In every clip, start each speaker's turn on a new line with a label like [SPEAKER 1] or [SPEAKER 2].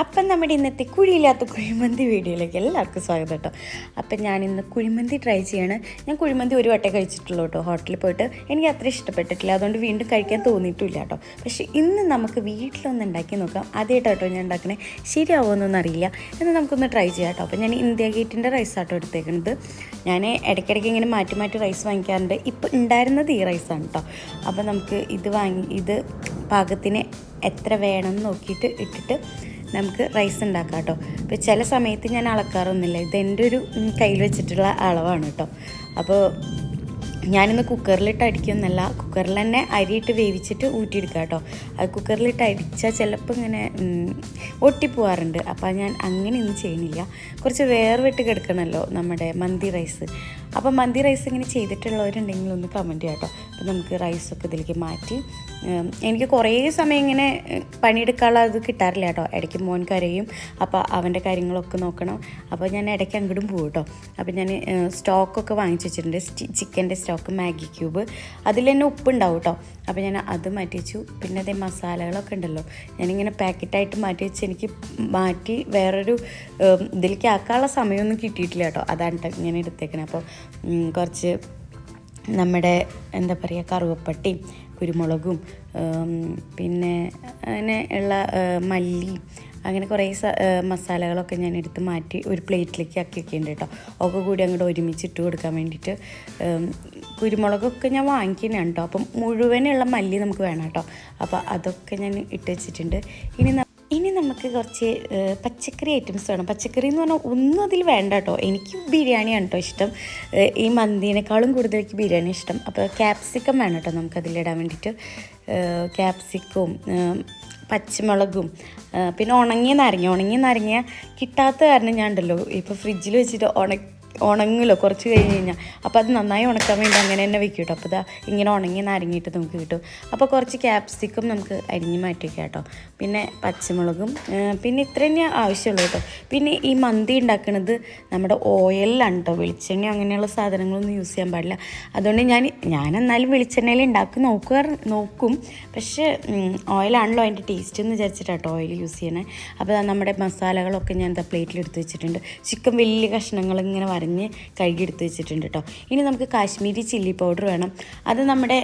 [SPEAKER 1] അപ്പം നമ്മുടെ ഇന്നത്തെ കുഴിയില്ലാത്ത കുഴിമന്തി വീഡിയോയിലേക്ക് എല്ലാവർക്കും സ്വാഗതം കേട്ടോ. അപ്പം ഞാൻ ഇന്ന് കുഴിമന്തി ട്രൈ ചെയ്യാണ്. ഞാൻ കുഴിമന്തി ഒരു വട്ടേ കഴിച്ചിട്ടുള്ളൂ കേട്ടോ. ഹോട്ടലിൽ പോയിട്ട് എനിക്ക് അത്ര ഇഷ്ടപ്പെട്ടിട്ടില്ല. അതുകൊണ്ട് വീണ്ടും കഴിക്കാൻ തോന്നിയിട്ടില്ല കേട്ടോ. പക്ഷേ ഇന്ന് നമുക്ക് വീട്ടിലൊന്ന് ഉണ്ടാക്കി നോക്കാം. ആദ്യമായിട്ട് കേട്ടോ ഞാൻ ഉണ്ടാക്കണേ. ശരിയാവുമെന്നൊന്നും അറിയില്ല എന്നാൽ നമുക്കൊന്ന് ട്രൈ ചെയ്യാം കേട്ടോ. അപ്പം ഞാൻ ഇന്ത്യ ഗേറ്റിന്റെ റൈസ് ആട്ടോ എടുത്തേക്കുന്നത് ഞാൻ ഇടയ്ക്കിടയ്ക്ക് ഇങ്ങനെ മാറ്റി മാറ്റി റൈസ് വാങ്ങിക്കാറുണ്ട്. ഇപ്പോൾ ഉണ്ടായിരുന്നത് ഈ റൈസാണ് കേട്ടോ. അപ്പോൾ നമുക്ക് ഇത് വാങ്ങി ഇത് പാകത്തിന് എത്ര വേണം എന്ന് നോക്കിയിട്ട് ഇട്ടിട്ട് നമുക്ക് റൈസ് ഉണ്ടാക്കാം കേട്ടോ. ഇപ്പോൾ ചില സമയത്ത് ഞാൻ അളക്കാറൊന്നുമില്ല. ഇത് എന്റെ ഒരു കയ്യിൽ വെച്ചിട്ടുള്ള അളവാണ് കേട്ടോ. അപ്പോൾ ഞാനിന്ന് കുക്കറിലിട്ട് അടിക്കുന്നല്ല കുക്കറിൽ തന്നെ അരിയിട്ട് വേവിച്ചിട്ട് ഊറ്റിയെടുക്കുക കേട്ടോ. അത് കുക്കറിലിട്ട് അടിച്ചാൽ ചിലപ്പോൾ ഇങ്ങനെ ഒട്ടിപ്പോവാറുണ്ട് അപ്പോൾ ഞാൻ അങ്ങനെ ഒന്നും ചെയ്യുന്നില്ല. കുറച്ച് വേർവിട്ട് കിടക്കണമല്ലോ നമ്മുടെ മന്തി റൈസ് അപ്പോൾ മന്തി റൈസ് ഇങ്ങനെ ചെയ്തിട്ടുള്ളവരുണ്ടെങ്കിൽ ഒന്ന് കമന്റ് ചെയ്യാം കേട്ടോ. അപ്പോൾ നമുക്ക് റൈസൊക്കെ ഇതിലേക്ക് മാറ്റി. എനിക്ക് കുറേ സമയം ഇങ്ങനെ പണിയെടുക്കാനുള്ള ഇത് കിട്ടാറില്ല കേട്ടോ. ഇടയ്ക്ക് മോൻ കരയും. അപ്പോൾ അവന്റെ കാര്യങ്ങളൊക്കെ നോക്കണം. അപ്പോൾ ഞാൻ ഇടയ്ക്ക് അങ്ങോട്ടും പോകും കേട്ടോ. അപ്പോൾ ഞാൻ സ്റ്റോക്കൊക്കെ വാങ്ങിച്ചു വെച്ചിട്ടുണ്ട്. ചിക്കന്റെ സ്റ്റോക്ക് മാഗി ക്യൂബ് അതിൽ തന്നെ ഉപ്പുണ്ടാവും കേട്ടോ. അപ്പോൾ ഞാൻ അത് മാറ്റി വെച്ചു. പിന്നെ അതേ മസാലകളൊക്കെ ഉണ്ടല്ലോ. ഞാനിങ്ങനെ പാക്കറ്റായിട്ട് മാറ്റി വെച്ച് എനിക്ക് മാറ്റി വേറൊരു ഇതിലേക്ക് ആക്കാനുള്ള സമയമൊന്നും കിട്ടിയിട്ടില്ല കേട്ടോ. അതാണ് ഇങ്ങനെ എടുത്തേക്കണേ. അപ്പോൾ കുറച്ച് നമ്മുടെ എന്താ പറയുക കറുവപ്പട്ടിയും കുരുമുളകും പിന്നെ അങ്ങനെ ഉള്ള മല്ലി അങ്ങനെ കുറേ മസാലകളൊക്കെ ഞാൻ എടുത്ത് മാറ്റി ഒരു പ്ലേറ്റിലേക്ക് ആക്കി വെക്കുന്നുണ്ട് കേട്ടോ. ഒക്കെ കൂടി അങ്ങോട്ട് ഒരുമിച്ച് ഇട്ട് കൊടുക്കാൻ വേണ്ടിയിട്ട് കുരുമുളകൊക്കെ ഞാൻ വാങ്ങിക്കുന്നതാണ് കേട്ടോ. അപ്പം മുഴുവനുള്ള മല്ലി നമുക്ക് വേണം കേട്ടോ. അപ്പോൾ അതൊക്കെ ഞാൻ ഇട്ട് വെച്ചിട്ടുണ്ട്. ഇനി ഇനി നമുക്ക് കുറച്ച് പച്ചക്കറി ഐറ്റംസ് വേണം. പച്ചക്കറി എന്ന് പറഞ്ഞാൽ ഒന്നും അതിൽ വേണ്ട കേട്ടോ. എനിക്ക് ബിരിയാണിയാണ് കേട്ടോ ഇഷ്ടം. ഈ മന്തിനേക്കാളും കൂടുതൽ എനിക്ക് ബിരിയാണി ഇഷ്ടം. അപ്പോൾ ക്യാപ്സിക്കം വേണം കേട്ടോ നമുക്ക് അതിലിടാൻ വേണ്ടിയിട്ട്. ക്യാപ്സിക്കവും പച്ചമുളകും പിന്നെ ഉണങ്ങിയ നാരങ്ങ. ഉണങ്ങിയ നാരങ്ങ കിട്ടാത്ത കാരണം ഞാൻ ഉണ്ടല്ലോ ഇപ്പോൾ ഫ്രിഡ്ജിൽ വെച്ചിട്ട് ഉണ ഉണങ്ങുമല്ലോ കുറച്ച് കഴിഞ്ഞ് കഴിഞ്ഞാൽ അപ്പോൾ അത് നന്നായി ഉണക്കാൻ വേണ്ടി അങ്ങനെ തന്നെ വെക്കും കേട്ടോ. അപ്പോൾ ഇതാ ഇങ്ങനെ ഉണങ്ങി നാരങ്ങിയിട്ട് നമുക്ക് കിട്ടും. അപ്പോൾ കുറച്ച് ക്യാപ്സിക്കും നമുക്ക് അരിഞ്ഞ് മാറ്റി കേട്ടോ. പിന്നെ പച്ചമുളകും പിന്നെ ഇത്ര തന്നെ ആവശ്യമുള്ളൂ കേട്ടോ. പിന്നെ ഈ മന്തി ഉണ്ടാക്കുന്നത് നമ്മുടെ ഓയിലാണ് കേട്ടോ. വെളിച്ചെണ്ണ അങ്ങനെയുള്ള സാധനങ്ങളൊന്നും യൂസ് ചെയ്യാൻ പാടില്ല. അതുകൊണ്ട് ഞാൻ ഞാൻ എന്നാലും വെളിച്ചെണ്ണയിൽ ഉണ്ടാക്കി നോക്കുക നോക്കും. പക്ഷേ ഓയിലാണല്ലോ അതിന്റെ ടേസ്റ്റ് എന്ന് വിചാരിച്ചിട്ടാട്ടോ ഓയിൽ യൂസ് ചെയ്യണേ. അപ്പോൾ നമ്മുടെ മസാലകളൊക്കെ ഞാൻ എന്താ പ്ലേറ്റിൽ എടുത്ത് വെച്ചിട്ടുണ്ട്. ചിക്കൻ വലിയ കഷ്ണങ്ങൾ ഇങ്ങനെ വരഞ്ഞ് കഴുകി എടുത്ത് വെച്ചിട്ടുണ്ട് കേട്ടോ ഇനി നമുക്ക് കാശ്മീരി ചില്ലി പൗഡർ വേണം. അത് നമ്മുടെ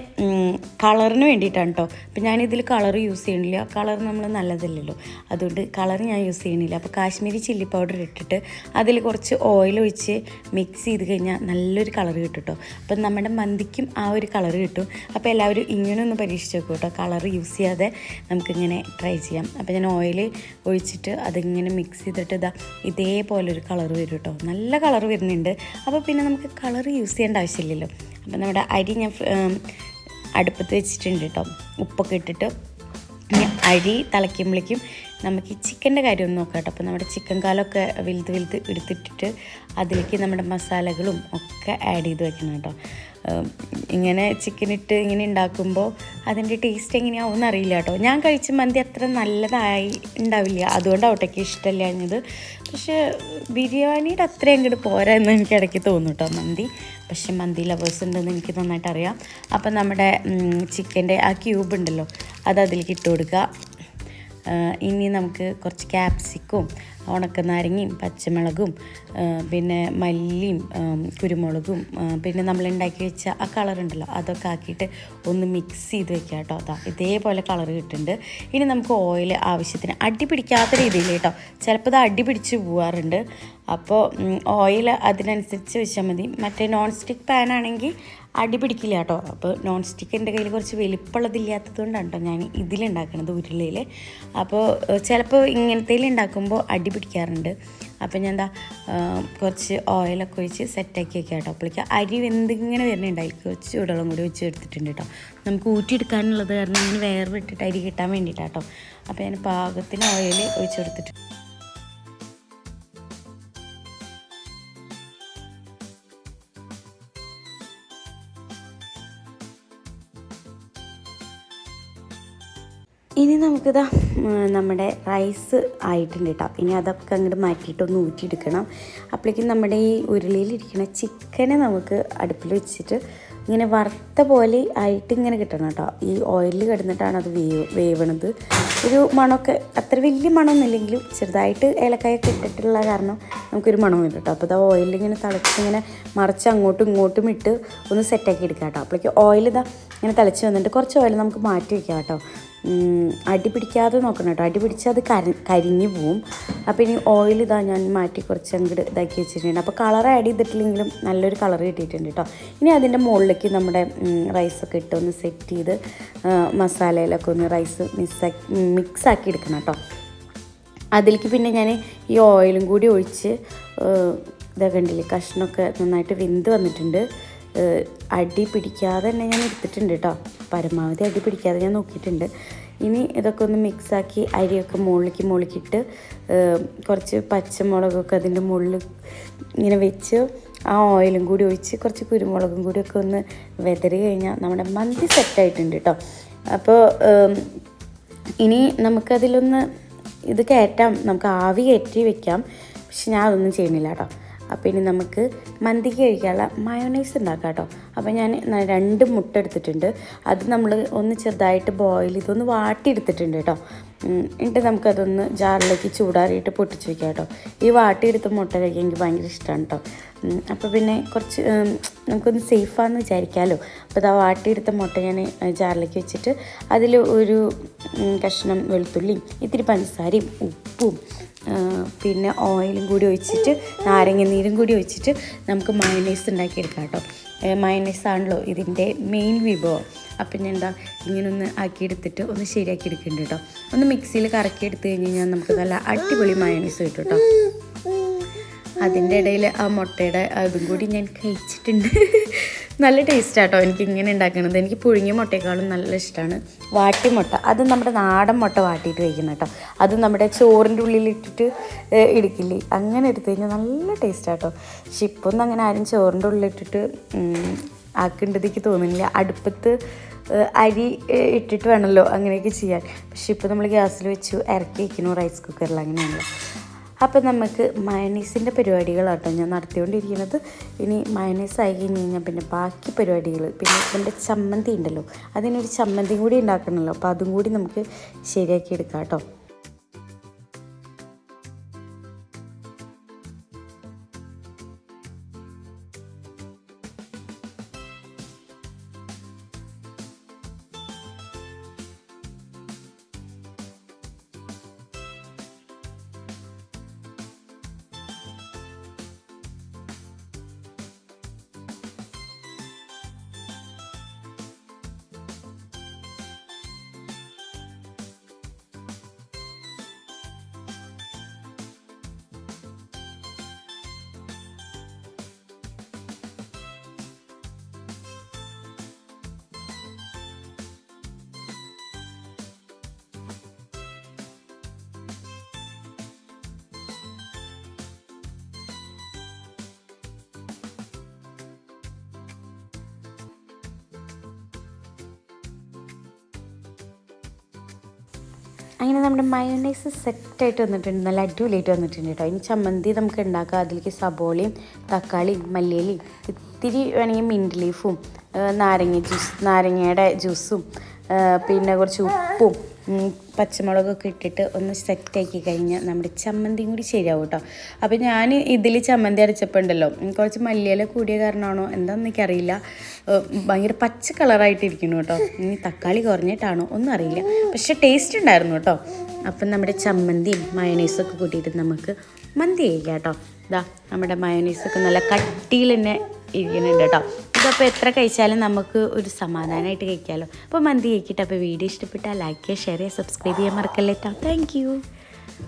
[SPEAKER 1] കളറിന് വേണ്ടിയിട്ടാണ് കേട്ടോ അപ്പം ഞാനിതിൽ കളർ യൂസ് ചെയ്യണില്ല കളർ നമ്മൾ നല്ലതല്ലല്ലോ. അതുകൊണ്ട് കളർ ഞാൻ യൂസ് ചെയ്യണില്ല അപ്പോൾ കാശ്മീരി ചില്ലി പൗഡർ ഇട്ടിട്ട് അതിൽ കുറച്ച് ഓയിൽ ഒഴിച്ച് മിക്സ് ചെയ്ത് കഴിഞ്ഞാൽ നല്ലൊരു കളർ കിട്ടും കേട്ടോ അപ്പം നമ്മുടെ മന്തിക്കും ആ ഒരു കളർ കിട്ടും. അപ്പോൾ എല്ലാവരും ഇങ്ങനെ ഒന്ന് പരീക്ഷിച്ച് നോക്കും കേട്ടോ കളർ യൂസ് ചെയ്യാതെ നമുക്കിങ്ങനെ ട്രൈ ചെയ്യാം. അപ്പോൾ ഞാൻ ഓയിൽ ഒഴിച്ചിട്ട് അതിങ്ങനെ മിക്സ് ചെയ്തിട്ട് ഇതാ ഇതേപോലെ ഒരു കളർ വരും കേട്ടോ നല്ല കളർ വരുന്നുണ്ട് അപ്പോൾ പിന്നെ നമുക്ക് കളർ യൂസ് ചെയ്യേണ്ട ആവശ്യമില്ലല്ലോ. അപ്പോൾ നമ്മുടെ അരി ഞാൻ അടുപ്പത്ത് വെച്ചിട്ടുണ്ട് കേട്ടോ. ഉപ്പൊക്കെ ഇട്ടിട്ട് അരി തിളയ്ക്കുമ്പോഴേക്കും നമുക്ക് ഈ ചിക്കന്റെ കാര്യം ഒന്ന് നോക്കാം കേട്ടോ. അപ്പോൾ നമ്മുടെ ചിക്കൻ കാലമൊക്കെ വലുത് വലുത് എടുത്തിട്ടിട്ട് അതിലേക്ക് നമ്മുടെ മസാലകളും ഒക്കെ ആഡ് ചെയ്ത് വെക്കണം കേട്ടോ. ഇങ്ങനെ ചിക്കൻ ഇട്ട് ഇങ്ങനെ ഉണ്ടാക്കുമ്പോൾ അതിന്റെ ടേസ്റ്റ് എങ്ങനെയാവും അറിയില്ല കേട്ടോ. ഞാൻ കഴിച്ച മന്തി അത്ര നല്ലതായി ഉണ്ടാവില്ല. അതുകൊണ്ട് അവിടേക്ക് ഇഷ്ടമല്ല ഇഷ്ടമില്ലാഞ്ഞത് പക്ഷേ ബിരിയാണിയുടെ അത്ര അങ്ങോട്ട് പോരാ എന്ന് എനിക്ക് ഇടയ്ക്ക് തോന്നും കേട്ടോ മന്തി. പക്ഷെ മന്തി ലവേഴ്സ് ഉണ്ടെന്ന് എനിക്ക് നന്നായിട്ട് അറിയാം അപ്പം നമ്മുടെ ചിക്കന്റെ ആ ക്യൂബ് ഉണ്ടല്ലോ അത് അതിലേക്ക് ഇട്ട് കൊടുക്കുക. ഇനി നമുക്ക് കുറച്ച് ക്യാപ്സിക്കും ഉണക്കനാരങ്ങയും പച്ചമുളകും പിന്നെ മല്ലിയും കുരുമുളകും പിന്നെ നമ്മൾ ഉണ്ടാക്കി വെച്ച ആ കളറുണ്ടല്ലോ അതൊക്കെ ആക്കിയിട്ട് ഒന്ന് മിക്സ് ചെയ്ത് വെക്കുക കേട്ടോ അതാ ഇതേപോലെ കളർ കിട്ടുന്നുണ്ട്. ഇനി നമുക്ക് ഓയിൽ ആവശ്യത്തിന് അടി പിടിക്കാത്ത രീതിയിൽ കേട്ടോ ചിലപ്പോൾ ഇത് അടി പിടിച്ച് പോവാറുണ്ട്. അപ്പോൾ ഓയിൽ അതിനനുസരിച്ച് വെച്ചാൽ മതി. മറ്റേ നോൺ സ്റ്റിക്ക് പാൻ ആണെങ്കിൽ അടി പിടിക്കില്ല കേട്ടോ. അപ്പോൾ നോൺ സ്റ്റിക്ക് എന്റെ കയ്യിൽ കുറച്ച് വലിപ്പമുള്ളതില്ലാത്തത് കൊണ്ടാണ് കേട്ടോ ഞാൻ ഇതിലുണ്ടാക്കണത് ഉരുളയിൽ. അപ്പോൾ ചിലപ്പോൾ ഇങ്ങനത്തേൽ ഉണ്ടാക്കുമ്പോൾ അടി പിടിക്കാറുണ്ട്. അപ്പോൾ ഞാൻ എന്താ കുറച്ച് ഓയിലൊക്കെ ഒഴിച്ച് സെറ്റാക്കി വെക്കാം കേട്ടോ. അപ്പോഴേക്ക് അരി വെന്തിങ്ങനെ വരുന്നുണ്ടായി. കുറച്ച് ചൂടുവെള്ളം കൂടി വെച്ച് എടുത്തിട്ടുണ്ട് കേട്ടോ. നമുക്ക് ഊറ്റിയെടുക്കാനുള്ളത് കാരണം ഇങ്ങനെ വേർവിട്ടിട്ട് അരി കിട്ടാൻ വേണ്ടിയിട്ടാണ് കേട്ടോ അപ്പോൾ ഞാൻ പാകത്തിന് ഓയിൽ ഒഴിച്ച് ഇനി നമുക്കിതാ നമ്മുടെ റൈസ് ആയിട്ടുണ്ട് കേട്ടോ ഇനി അതൊക്കെ അങ്ങോട്ട് മാറ്റിയിട്ടൊന്ന് ഊറ്റിയെടുക്കണം. അപ്പോഴേക്കും നമ്മുടെ ഈ ഉരുളിയിലിരിക്കുന്ന ചിക്കനെ നമുക്ക് അടുപ്പിൽ വെച്ചിട്ട് ഇങ്ങനെ വറുത്ത പോലെ ആയിട്ട് ഇങ്ങനെ കിട്ടണം കേട്ടോ ഈ ഓയിലിൽ കിടന്നിട്ടാണ് അത് വേവ് വേവണത്. ഒരു മണമൊക്കെ അത്ര വലിയ മണമൊന്നുമില്ലെങ്കിലും ചെറുതായിട്ട് ഏലക്കായൊക്കെ ഇട്ടിട്ടുള്ള കാരണം നമുക്കൊരു മണം വരും കേട്ടോ അപ്പോൾ ഇത് ഓയിലിൽ ഇങ്ങനെ തിളച്ച് ഇങ്ങനെ മറിച്ച് അങ്ങോട്ടും ഇങ്ങോട്ടും ഇട്ട് ഒന്ന് സെറ്റാക്കി എടുക്കാം കേട്ടോ അപ്പോഴേക്ക് ഓയിൽ ഇതാ ഇങ്ങനെ തിളച്ച് വന്നിട്ട് കുറച്ച് ഓയിൽ നമുക്ക് മാറ്റി വയ്ക്കാം കേട്ടോ അടി പിടിക്കാതെ നോക്കണം കേട്ടോ. അടി പിടിച്ചാൽ അത് കരി കരിഞ്ഞു പോവും. അപ്പോൾ ഇനി ഓയിൽ ഇതാ ഞാൻ മാറ്റി കുറച്ച് അങ്ങോട്ട് ഇതാക്കി വെച്ചിട്ടുണ്ട്. അപ്പോൾ കളർ ആഡ് ചെയ്തിട്ടില്ലെങ്കിലും നല്ലൊരു കളർ കിട്ടിയിട്ടുണ്ട് കേട്ടോ. ഇനി അതിന്റെ മുകളിലേക്ക് നമ്മുടെ റൈസൊക്കെ ഇട്ട് ഒന്ന് സെറ്റ് ചെയ്ത് മസാലയിലൊക്കെ ഒന്ന് റൈസ് മിക്സാക്കി മിക്സാക്കി എടുക്കണം കേട്ടോ. അതിലേക്ക് പിന്നെ ഞാൻ ഈ ഓയിലും കൂടി ഒഴിച്ച് ഇതാ കണ്ടില്ലേ കഷ്ണമൊക്കെ നന്നായിട്ട് വെന്ത് വന്നിട്ടുണ്ട്. അടി പിടിക്കാതെ തന്നെ ഞാൻ എടുത്തിട്ടുണ്ട് കേട്ടോ പരമാവധി അടി പിടിക്കാതെ ഞാൻ നോക്കിയിട്ടുണ്ട്. ഇനി ഇതൊക്കെ ഒന്ന് മിക്സാക്കി അരിയൊക്കെ മുകളിലേക്ക് മുകളിക്കിട്ട് കുറച്ച് പച്ചമുളകൊക്കെ അതിന്റെ മുകളിൽ ഇങ്ങനെ വെച്ച് ആ ഓയിലും കൂടി ഒഴിച്ച് കുറച്ച് കുരുമുളകും കൂടി ഒക്കെ ഒന്ന് വെതറി കഴിഞ്ഞാൽ നമ്മുടെ മന്തി സെറ്റായിട്ടുണ്ട് കേട്ടോ അപ്പോൾ ഇനി നമുക്കതിലൊന്ന് ഇത് കയറ്റാം. നമുക്ക് ആവി കയറ്റി വെക്കാം. പക്ഷെ ഞാൻ അതൊന്നും ചെയ്യുന്നില്ല കേട്ടോ അപ്പോൾ ഇനി നമുക്ക് മന്തിക്ക് കഴിക്കാനുള്ള മയോണൈസ് ഉണ്ടാക്കാം കേട്ടോ. അപ്പോൾ ഞാൻ രണ്ട് മുട്ട എടുത്തിട്ടുണ്ട്. അത് നമ്മൾ ഒന്ന് ചെറുതായിട്ട് ബോയിൽ ചെയ്തൊന്ന് വാട്ടിയെടുത്തിട്ടുണ്ട് കേട്ടോ. എന്നിട്ട് നമുക്കതൊന്ന് ജാറിലേക്ക് ചൂടാറിയിട്ട് പൊട്ടിച്ച് വെക്കാം കേട്ടോ. ഈ വാട്ടിയെടുത്ത മുട്ട കഴിക്കാൻ എനിക്ക് ഭയങ്കര ഇഷ്ടമാണ് കേട്ടോ. അപ്പോൾ പിന്നെ കുറച്ച് നമുക്കൊന്ന് സേഫാന്ന് വിചാരിക്കാമല്ലോ അപ്പോൾ ആ വാട്ടിയെടുത്ത മുട്ട ഞാൻ ജാറിലേക്ക് വെച്ചിട്ട് അതിൽ ഒരു കഷ്ണം വെളുത്തുള്ളിയും ഇത്തിരി പഞ്ചസാരയും ഉപ്പും പിന്നെ ഓയിലും കൂടി ഒഴിച്ചിട്ട് നാരങ്ങ നീരും കൂടി ഒഴിച്ചിട്ട് നമുക്ക് മയണൈസ് ഉണ്ടാക്കിയെടുക്കാം കേട്ടോ. മയണൈസ് ആണല്ലോ ഇതിന്റെ മെയിൻ വിഭവം. അപ്പം ഞാൻ എന്താ ഇങ്ങനെ ഒന്ന് ആക്കിയെടുത്തിട്ട് ഒന്ന് ശരിയാക്കി എടുക്കുന്നുണ്ട് കേട്ടോ ഒന്ന് മിക്സിയിൽ കറക്കി എടുത്ത് കഴിഞ്ഞ് കഴിഞ്ഞാൽ നമുക്ക് നല്ല അടിപൊളി മയണീസ് കിട്ടും കേട്ടോ അതിന്റെ ഇടയിൽ ആ മുട്ടയുടെ അതും കൂടി ഞാൻ കഴിച്ചിട്ടുണ്ട്. നല്ല ടേസ്റ്റ് ആട്ടോ എനിക്ക് ഇങ്ങനെ ഉണ്ടാക്കണത്. എനിക്ക് പുഴുങ്ങിയ മുട്ടയെക്കാളും നല്ല ഇഷ്ടമാണ് വാട്ടി മുട്ട. അത് നമ്മുടെ നാടൻ മുട്ട വാട്ടിയിട്ട് കഴിക്കണം കേട്ടോ അത് നമ്മുടെ ചോറിന്റെ ഉള്ളിലിട്ടിട്ട് ഇടിക്കില്ലേ? അങ്ങനെ എടുത്തു കഴിഞ്ഞാൽ നല്ല ടേസ്റ്റ് ആട്ടോ. പക്ഷെ ഇപ്പോൾ ഒന്നും അങ്ങനെ ആരും ചോറിന്റെ ഉള്ളിലിട്ടിട്ട് ആക്കേണ്ടതേക്ക് തോന്നുന്നില്ല. അടുപ്പത്ത് അരി ഇട്ടിട്ട് വേണമല്ലോ അങ്ങനെയൊക്കെ ചെയ്യാൻ. പക്ഷെ ഇപ്പോൾ നമ്മൾ ഗ്യാസിൽ വെച്ചു ഇറക്കി വയ്ക്കുന്നു റൈസ് കുക്കറിൽ അങ്ങനെയാണല്ലോ. അപ്പോൾ നമുക്ക് മയണീസിന്റെ പരിപാടികളാട്ടോ ഞാൻ നടത്തിക്കൊണ്ടിരിക്കുന്നത്. ഇനി മയണീസ് ആയി കഴിഞ്ഞ് കഴിഞ്ഞാൽ പിന്നെ ബാക്കി പരിപാടികൾ. പിന്നെ ഇതിന്റെ ചമ്മന്തി ഉണ്ടല്ലോ. അതിനൊരു ചമ്മന്തി കൂടി ഉണ്ടാക്കണമല്ലോ. അപ്പോൾ അതും കൂടി നമുക്ക് ശരിയാക്കി എടുക്കാം കേട്ടോ. അങ്ങനെ നമ്മുടെ മയോണൈസ് സെറ്റായിട്ട് വന്നിട്ടുണ്ട്. നല്ല അടിപൊളിയായിട്ട് വന്നിട്ടുണ്ട് കേട്ടോ ഇനി ചമ്മന്തി നമുക്ക് ഉണ്ടാക്കാം. അതിലേക്ക് സബോളയും തക്കാളിയും മല്ലിയിലയും ഇത്തിരി വേണമെങ്കിൽ മിന്റ് ലീഫും നാരങ്ങ ജ്യൂസ് നാരങ്ങയുടെ ജ്യൂസും പിന്നെ കുറച്ച് ഉപ്പും പച്ചമുളകൊക്കെ ഇട്ടിട്ട് ഒന്ന് സെറ്റാക്കി കഴിഞ്ഞാൽ നമ്മുടെ ചമ്മന്തിയും കൂടി ശരിയാവും കേട്ടോ. അപ്പോൾ ഞാൻ ഇതിൽ ചമ്മന്തി അരച്ചപ്പോൾ ഉണ്ടല്ലോ കുറച്ച് മല്ലിയില കൂടിയ കാരണമാണോ എന്താണെന്ന് എനിക്കറിയില്ല. ഭയങ്കര പച്ച കളറായിട്ടിരിക്കുന്നു കേട്ടോ. ഇനി തക്കാളി കുറഞ്ഞിട്ടാണോ ഒന്നും അറിയില്ല പക്ഷെ ടേസ്റ്റ് ഉണ്ടായിരുന്നു കേട്ടോ. അപ്പം നമ്മുടെ ചമ്മന്തിയും മയണൈസൊക്കെ കൂട്ടിയിട്ട് നമുക്ക് മന്തി കഴിക്കാം കേട്ടോ. ഇതാ നമ്മുടെ മയണൈസൊക്കെ നല്ല കട്ടിയിൽ തന്നെ ഇരിക്കുന്നുണ്ട് കേട്ടോ. ഇതപ്പോൾ എത്ര കഴിച്ചാലും നമുക്ക് ഒരു സമാധാനമായിട്ട് കഴിക്കാമല്ലോ അപ്പോൾ മന്തി കഴിക്കിട്ട്. അപ്പോൾ വീഡിയോ ഇഷ്ടപ്പെട്ടാൽ ലൈക്ക് ചെയ്യുക ഷെയർ ചെയ്യുക സബ്സ്ക്രൈബ് ചെയ്യാൻ മറക്കല്ലേ കേട്ടോ താങ്ക്